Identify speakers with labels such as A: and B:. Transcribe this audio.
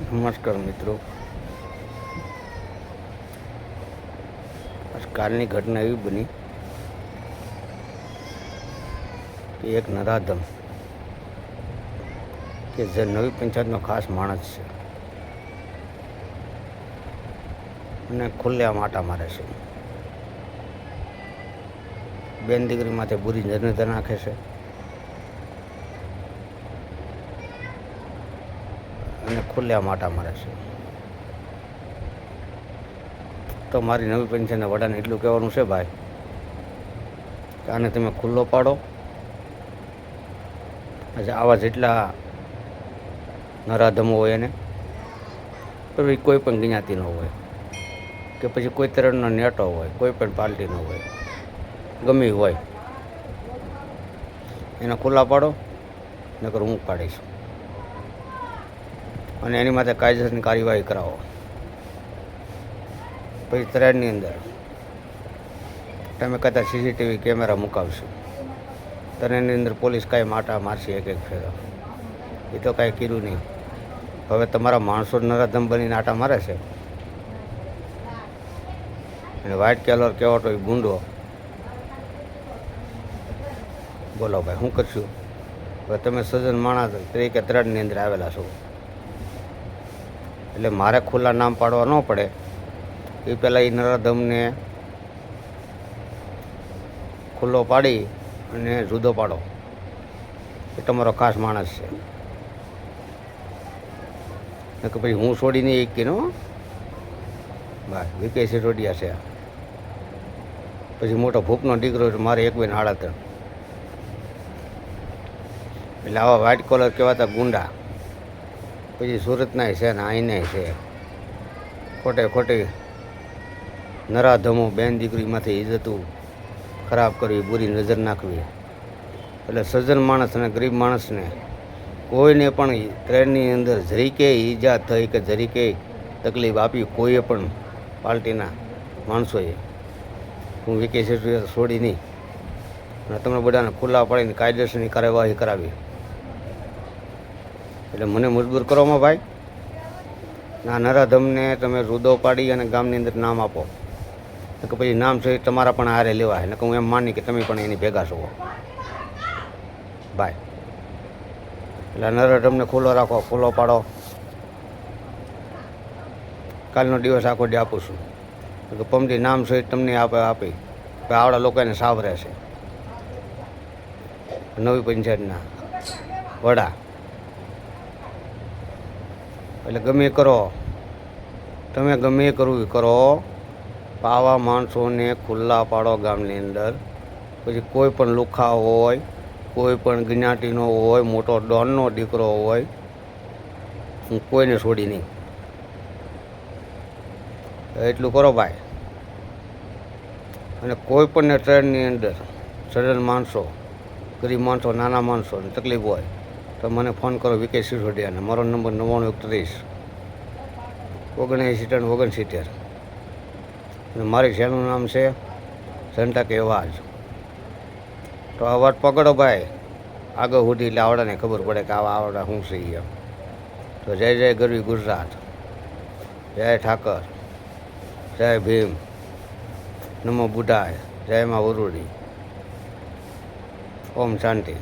A: નમસ્કાર મિત્રો. કાલની ઘટના એવી બની કે એક નરાધમ કે જે નવી પંચાયતનો ખાસ માણસ છે અને ખુલ્લે માટા મારે છે. બેન દીકરી બુરી નજર નાખે છે. અને ખુલ્લા માટા મારે છે. તો મારી નવી પેન્શનના વડાને એટલું કહેવાનું છે ભાઈ આને તમે ખુલ્લો પાડો. પછી આવા જેટલા નરાધમો હોય એને, પછી કોઈ પણ જ્ઞાતિનો હોય, કે પછી કોઈ તરણનો નેટો હોય, કોઈ પણ પાર્ટીનો હોય, ગમે હોય, એને ખુલ્લા પાડો, નકર હું પાડીશ. અને એની માટે કાયદેસરની કાર્યવાહી કરાવો. પછી ત્રેડની અંદર તમે કદાચ સીસીટીવી કેમેરા મુકાવશું. તને એની અંદર પોલીસ કાંઈ માટા મારશે એક એક ફેરો. એ તો કાંઈ કીધું નહીં. હવે તમારા માણસો નરાધમ બનીને આટા મારે છે. અને વ્હાઇટ કલર કહેવાતો એ ગુંડો. બોલો ભાઈ શું કરશું? હવે તમે સજ્જન માણસ તરીકે ત્રણની અંદર આવેલા છો. એટલે મારે ખુલ્લા નામ પાડવા ન પડે. એ પહેલાં એ નરાધમને ખુલ્લો પાડી અને જુદો પાડો. એ તમારો ખાસ માણસ છે. કે પછી હું છોડીને એક કિનો બસ વિકે રોડિયા છે. પછી મોટો ભૂપનો દીકરો મારે એક બેન હાડા ત્રણ એટલે આવા વ્હાઇટ કોલર કહેવાતા ગુંડા. પછી સુરતનાય છે ને અહીંનાય છે. ખોટે ખોટી નરાધમો બેન દીકરીમાંથી ઇજ્જતું ખરાબ કરવી, બુરી નજર નાખવી. એટલે સજ્જન માણસ અને ગરીબ માણસને કોઈને પણ ટ્રેનની અંદર જરીકે ઈજા થઈ કે જરીકે તકલીફ આપી કોઈએ પણ પાર્ટીના માણસોએ. હું વિકે છોડી નહીં અને તમને બધાને ખુલ્લા પાડીને કાયદેસરની કાર્યવાહી કરાવી. એટલે મને મજબૂર કરોમાં ભાઈ. ના, નરાધમને તમે રુદો પાડી અને ગામની અંદર નામ આપો. કે પછી નામ છે તમારા પણ હારે લેવાય. ને હું એમ માની કે તમે પણ એની ભેગા છો. ભાઈ. એટલે નરાધમને ખુલ્લો રાખો, ખુલ્લો પાડો. કાલનો દિવસ આખો ડે આપું છું. કે પમદી નામ સહિત તમને આપે, આપી. કે આવડા લોકો એને સાવરે છે. નવી પંચાયતના વડા. એટલે ગમે કરો. તમે ગમે કરવું કરો પાવા માણસોને ખુલ્લા પાડો ગામની અંદર. પછી કોઈ પણ લુખા હોય, કોઈ પણ જ્ઞાતિનો હોય, મોટો ડોનનો દીકરો હોય, હું કોઈને છોડી નહીં. એટલું કરો ભાઈ. અને કોઈ પણ ટ્રેનની અંદર સડન માણસો, ગરીબ માણસો, નાના માણસોને તકલીફ હોય તો મને ફોન કરો વિકે સિસોડિયાને મારો નંબર નવ્વાણું એકત્રીસ ઓગણએંસી ત્રણ ઓગણસિત્તેર. અને મારી શેનું નામ છે સંટા કે તો અવાજ પકડો ભાઈ. આગળ સુધી એટલે આવડાને ખબર પડે કે આવા આવડા શું છે એમ. તો જય જય ગરવી ગુજરાત. જય ઠાકર. જય ભીમ. નમો બુઢાય જય માં વરુડી. ઓમ શાંતિ.